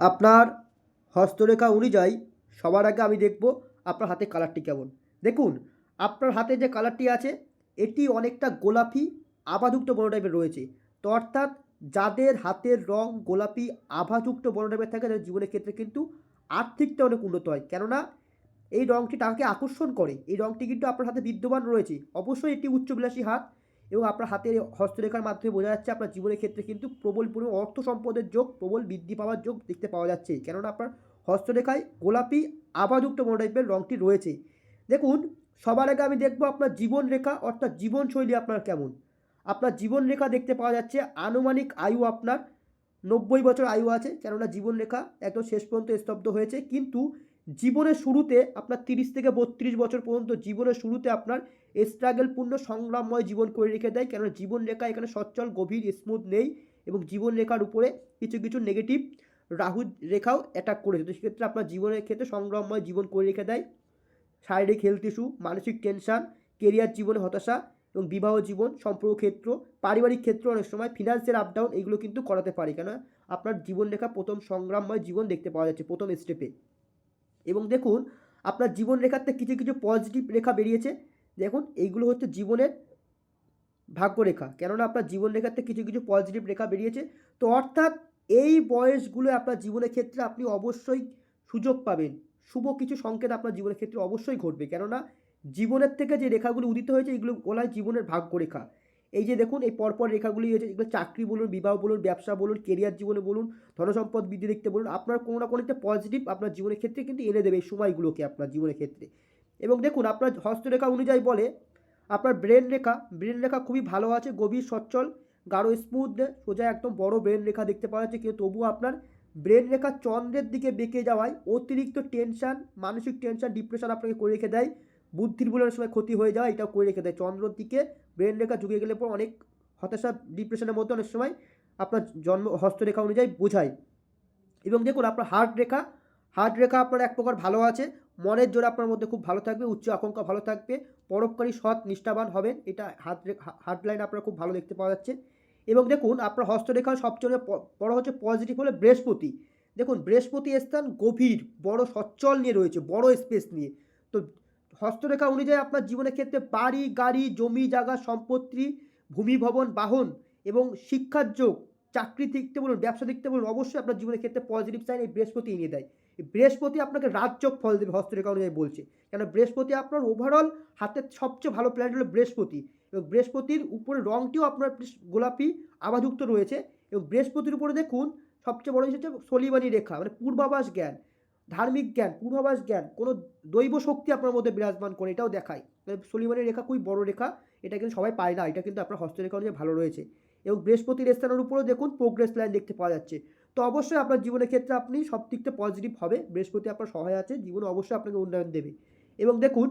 আপনার হস্তরেখা অনুযায়ী সবার আগে আমি দেখব আপনার হাতে কালারটি কেমন। দেখুন, আপনার হাতে যে কালারটি আছে, এটি অনেকটা গোলাপি আভাযুক্ত বর্ণ টাইপের রয়েছে। তো অর্থাৎ যাদের হাতের রং গোলাপি আভাযুক্ত বর্ণ টাইপের থাকে, তাদের জীবনের ক্ষেত্রে কিন্তু আর্থিকটা অনেক উন্নত হয়। কেননা, এই রংটি টাকাকে আকর্ষণ করে। এই রংটি কিন্তু আপনার হাতে বিদ্যমান রয়েছে। অবশ্যই এটি উচ্চবিলাসী হাত। এবং আপনার হাতের হস্তরেখার মাধ্যমে বোঝা যাচ্ছে আপনার জীবনের ক্ষেত্রে কিন্তু প্রবল পরিমাণ অর্থ সম্পদের যোগ, প্রবল বৃদ্ধি পাওয়ার যোগ দেখতে পাওয়া যাচ্ছে। কেননা আপনার হস্তরেখায় গোলাপি, আভাযুক্ত বড় টাইপের রংটি রয়েছে। দেখুন, সবার আগে আমি দেখব আপনার জীবন রেখা, অর্থাৎ জীবনশৈলী আপনার কেমন। আপনার জীবন রেখা দেখতে পাওয়া যাচ্ছে, আনুমানিক আয়ু আপনার নব্বই বছর আয়ু আছে। কেননা জীবন রেখা একদম শেষ পর্যন্ত স্তব্ধ হয়েছে। কিন্তু জীবনের শুরুতে আপনার তিরিশ থেকে বত্রিশ বছর পর্যন্ত জীবনের শুরুতে আপনার স্ট্রাগলপূর্ণ সংগ্রামময় জীবন করে রেখে দেয়। কেননা জীবন রেখা এখানে সচ্ছল, গভীর স্মুথ নেই এবং জীবন রেখার উপরে কিছু কিছু নেগেটিভ রাহু রেখাও অ্যাটাক করেছে। তো সেক্ষেত্রে আপনার জীবনের ক্ষেত্রে সংগ্রামময় জীবন করে রেখে দেয়। শারীরিক হেলথ ইস্যু মানসিক টেনশন কেরিয়ার জীবনে হতাশা এবং বিবাহ জীবন, সম্পর্ক ক্ষেত্র, পারিবারিক ক্ষেত্র অনেক সময় ফিনান্সিয়াল আপ ডাউন এগুলো কিন্তু করাতে পারে। কেন আপনার জীবন রেখা প্রথম সংগ্রামময় জীবন দেখতে পাওয়া যাচ্ছে প্রথম স্টেপে এবং দেখুন, আপনার জীবন রেখাতে কিছু কিছু পজিটিভ রেখা বেরিয়েছে। দেখুন, এইগুলো হচ্ছে জীবনের ভাগ্যরেখা। কেননা আপনার জীবন রেখাতে কিছু কিছু পজিটিভ রেখা বেরিয়েছে। তো অর্থাৎ এই বয়সগুলো আপনার জীবনের ক্ষেত্রে আপনি অবশ্যই সুযোগ পাবেন। শুভ কিছু সংকেত আপনার জীবনের ক্ষেত্রে অবশ্যই ঘটবে। কেননা জীবনের থেকে যে রেখাগুলো উদিত হয়েছে, এগুলো বলা হয় জীবনের ভাগ্যরেখা। এই যে দেখুন, এই পরপর রেখাগুলি হয়েছে এগুলো চাকরি বলুন, বিবাহ বলুন, ব্যবসা বলুন কেরিয়ার জীবনে বলুন, ধনসম্পদ বৃদ্ধি দেখতে বলুন, আপনার কোনো না কোনো একটা পজিটিভ আপনার জীবনের ক্ষেত্রে কিন্তু এনে দেবে এই সময়গুলোকে আপনার জীবনের ক্ষেত্রে। এবং দেখুন, আপনার হস্তরেখা অনুযায়ী বলে, আপনার ব্রেন রেখা ব্রেন রেখা খুবই ভালো আছে, গভীর, সচ্ছল, গাঢ় স্মুথ সোজা একদম বড় ব্রেন রেখা দেখতে পাওয়া যাচ্ছে, কিন্তু তবুও আপনার ব্রেন রেখা চন্দ্রের দিকে বেঁকে যাওয়ায় অতিরিক্ত টেনশন মানসিক টেনশন ডিপ্রেশন আপনাকে করে রেখে দেয়। বুদ্ধির বলে সময় ক্ষতি হয়ে যাওয়া এটাও করে রেখে দেয়। চন্দ্রর দিকে ব্রেন রেখা ঝুঁকে গেলে পর অনেক হতাশা ডিপ্রেশনের মধ্যে অনেক সময় আপনার জন্ম, হস্তরেখা অনুযায়ী বোঝায়। এবং দেখুন, আপনার হার্ট রেখা হার্ট রেখা আপনার এক প্রকার ভালো আছে। মনের জোর আপনার মধ্যে খুব ভালো থাকবে, উচ্চ আকাঙ্ক্ষা ভালো থাকবে, পরোপকারী সৎ, নিষ্ঠাবান হবেন। এটা হাত হার্ট লাইন আপনার খুব ভালো দেখতে পাওয়া যাচ্ছে। এবং দেখুন, আপনার হস্তরেখা সবচেয়ে বড় হচ্ছে পজিটিভ হলে বৃহস্পতি। দেখুন, বৃহস্পতি স্থান গভীর, বড় সচ্ছল নিয়ে রয়েছে, বড় স্পেস নিয়ে। তো হস্তরেখা অনুযায়ী আপনার জীবনের ক্ষেত্রে বাড়ি, গাড়ি, জমি, জায়গা, সম্পত্তি, ভূমি, ভবন, বাহন এবং শিক্ষার যোগ, চাকরি দেখতে বলুন, ব্যবসা দেখতে বলুন, অবশ্যই আপনার জীবনের ক্ষেত্রে পজিটিভ সাইন এই বৃহস্পতি এনে দেয়। বৃহস্পতি আপনাকে রাজযোগ ফল দেবে, হস্তরেখা অনুযায়ী বলছে। কেন বৃহস্পতি আপনার ওভারঅল হাতের সবচেয়ে ভালো প্ল্যানেট হলো বৃহস্পতি এবং বৃহস্পতির উপরে রঙটিও আপনার গোলাপি আবাযুক্ত রয়েছে এবং বৃহস্পতির উপরে দেখুন সবচেয়ে বড় জিনিস হচ্ছে সলিবানী রেখা মানে পূর্বাভাস জ্ঞান। ধার্মিক জ্ঞান, পূর্বাভাস জ্ঞান, কোনো দৈব শক্তি আপনার মধ্যে বিরাজমান করে, এটাও দেখায়। সলিমানি রেখা খুবই বড় রেখা, এটা কিন্তু সবাই পায় না, এটা কিন্তু আপনার হস্তরেখা অনুযায়ী ভালো রয়েছে। এবং বৃহস্পতির স্থানের উপরেও দেখুন প্রোগ্রেস লাইন দেখতে পাওয়া যাচ্ছে। তো অবশ্যই আপনার জীবনের ক্ষেত্রে আপনি সব দিকতে পজিটিভ হবে, বৃহস্পতি আপনার সহায় আছে, জীবনে অবশ্যই আপনাকে উন্নয়ন দেবে। এবং দেখুন,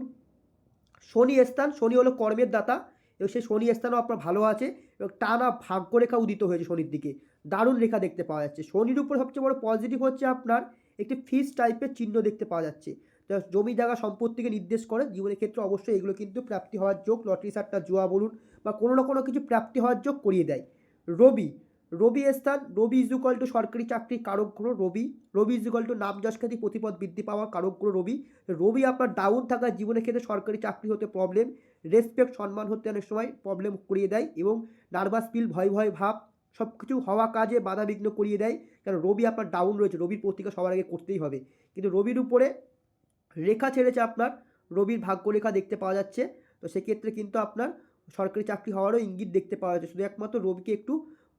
শনি স্থান, শনি হলো কর্মের দাতা, এবং সেই শনি স্থানও আপনার ভালো আছে, এবং টানা ভাগ্যরেখা উদিত হয়েছে শনির দিকে। দারুণ রেখা দেখতে পাওয়া যাচ্ছে। শনির উপর সবচেয়ে বড় পজিটিভ হচ্ছে আপনার একটি ফিস টাইপের চিহ্ন দেখতে পাওয়া যাচ্ছে। যা জমি জায়গা সম্পত্তিকে নির্দেশ করে জীবনের ক্ষেত্রে অবশ্যই এগুলো কিন্তু প্রাপ্তি হওয়ার যোগ। লটারি সারটা জুয়া বলুন বা কোনো না কোনো কিছু প্রাপ্তি হওয়ার যোগ করিয়ে দেয়। রবি রবি স্থান, রবি ইজুকাল টু সরকারি চাকরি কারক গ্রহ রবি। রবি ইজুকাল টু নাম যশখ্যাতি প্রতিপদ বৃদ্ধি পাওয়ার কারক গ্রহ রবি। রবি আপনার ডাউন থাকা জীবনের ক্ষেত্রে সরকারি চাকরি হতে প্রবলেম রেসপেক্ট সম্মান হতে অনেক সময় প্রবলেম করিয়ে দেয় এবং নার্ভাস ফিল ভয় ভয় ভাব সব কিছু হওয়া কাজে বাধা বিঘ্ন করিয়ে দেয়। কারণ রবি আপনার ডাউন রয়েছে। রবির পত্রিকা সবার আগে করতেই হবে। কিন্তু রবির উপরে রেখা ছেড়েছে আপনার। রবির ভাগ্যরেখা দেখতে পাওয়া যাচ্ছে। তো সেক্ষেত্রে কিন্তু আপনার সরকারি চাকরি হওয়ারও ইঙ্গিত দেখতে পাওয়া যাচ্ছে। শুধু একমাত্র রবিকে একটু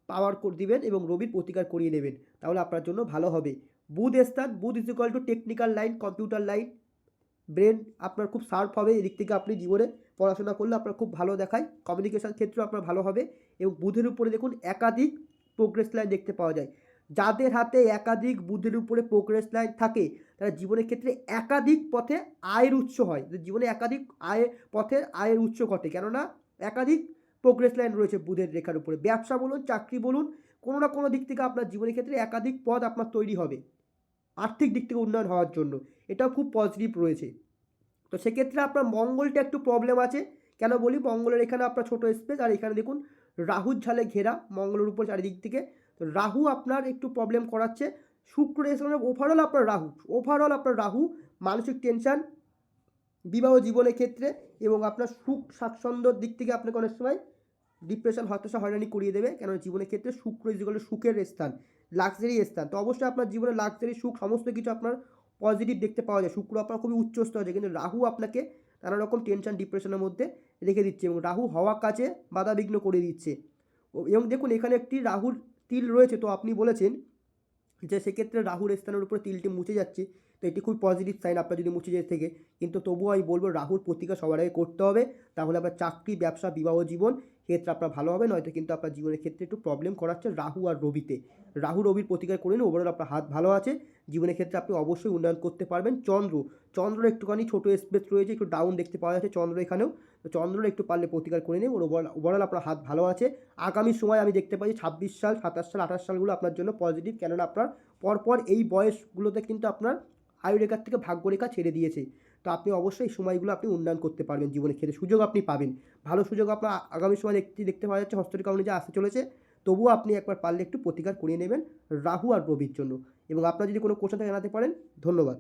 পাওয়ার করে দিবেন এবং রবির প্রতিকার করিয়ে নেবেন। তাহলে আপনার জন্য ভালো হবে। বুধ স্থান, বুধ is equal to technical line computer line brain আপনার খুব শার্প হবে, এদিক থেকে আপনি জীবনে পড়াশোনা করলে আপনার খুব ভালো দেখায়। কমিউনিকেশান ক্ষেত্রেও আপনার ভালো হবে এবং বুধের উপরে দেখুন একাধিক প্রোগ্রেস লাইন দেখতে পাওয়া যায়। যাদের হাতে একাধিক বুধের উপরে প্রোগ্রেস লাইন থাকে, তারা জীবনের ক্ষেত্রে একাধিক পথে আয়ের উৎস হয়। জীবনে একাধিক আয়, পথে আয়ের উৎস ঘটে। কেননা একাধিক প্রোগ্রেস লাইন রয়েছে বুধের রেখার উপরে। ব্যবসা বলুন, চাকরি বলুন, কোনো না কোনো দিক থেকে আপনার জীবনের ক্ষেত্রে একাধিক পদ আপনার তৈরি হবে। আর্থিক দিক থেকে উন্নয়ন হওয়ার জন্য। এটাও খুব পজিটিভ রয়েছে। তো সেক্ষেত্রে আপনার মঙ্গলটা একটু প্রবলেম আছে। কেন বলি? মঙ্গলের এখানে আপনার ছোটো স্পেস আর এখানে দেখুন রাহুর ঝালে ঘেরা মঙ্গলের উপর চারিদিক থেকে। তো রাহু আপনার একটু প্রবলেম করাচ্ছে। শুক্র রেসলামের ওভারঅল আপনার রাহু ওভারঅল আপনার রাহু, মানসিক টেনশন বিবাহ জীবনের ক্ষেত্রে এবং আপনার সুখ, স্বাচ্ছন্দ্যর দিক থেকে আপনাকে অনেক সময় ডিপ্রেশন হতাশা, হয়রানি করিয়ে দেবে। কেন জীবনের ক্ষেত্রে শুক্র যেগুলো সুখের স্থান লাক্সারি স্থান। তো অবশ্যই আপনার জীবনে লাক্সারি সুখ, সমস্ত কিছু আপনার পজিটিভ দেখতে পাওয়া যায়। শুক্র আপনার খুবই উচ্চ স্তরে কিন্তু রাহু আপনাকে নানা রকম টেনশন ডিপ্রেশনের মধ্যে রেখে দিচ্ছে এবং রাহু হওয়া কাজে বাধাবিঘ্ন করে দিচ্ছে। এবং দেখুন, এখানে একটি রাহুর তিল রয়েছে। তো আপনি বলেছেন যে সেক্ষেত্রে রাহুর স্থানের উপরে তিলটি মুছে যাচ্ছে। তো এটি খুব পজিটিভ সাইন আপনার যদি মুছে যেতে থেকে। কিন্তু তবুও আমি বলব, রাহুর প্রতিকার সবার আগে করতে হবে। তাহলে আপনার চাকরি, ব্যবসা, বিবাহ জীবন ক্ষেত্রে আপনার ভালো হবে, নয়তো কিন্তু আপনার জীবনের ক্ষেত্রে একটু প্রবলেম করাচ্ছে রাহু আর রবিতে। রাহু, রবির প্রতিকার করে নিন ওভারঅল আপনার হাত ভালো আছে। জীবনের ক্ষেত্রে আপনি অবশ্যই উন্নয়ন করতে পারবেন। চন্দ্র চন্দ্র একটুখানি ছোটো স্পেস রয়েছে, একটু ডাউন দেখতে পাওয়া যাচ্ছে চন্দ্র এখানেও। তো চন্দ্র একটু পারলে প্রতিকার করে নিন ওর ওভারঅল আপনার হাত ভালো আছে। আগামী সময় আমি দেখতে পাচ্ছি ছাব্বিশ সাল, সাতাশ সাল, আঠাশ সালগুলো আপনার জন্য পজিটিভ কেননা আপনার পরপর এই বয়সগুলোতে কিন্তু আপনার আয়ুরেখার থেকে ভাগ্যরেখা ছেড়ে দিয়েছে। তো আপনি অবশ্যই সময়গুলো আপনি উন্নয়ন করতে পারবেন জীবনের ক্ষেত্রে সুযোগ আপনি পাবেন। ভালো সুযোগ আপনার আগামী সময় দেখতে দেখতে পাওয়া যাচ্ছে হস্তরেখা অনুযায়ী আসতে চলেছে, তবুও আপনি একবার পারলে একটু প্রতিকার করিয়ে নেবেন রাহু আর রবির জন্য। এবং আপনার যদি কোনো কোশ্চেন থাকে জানাতে পারেন। ধন্যবাদ।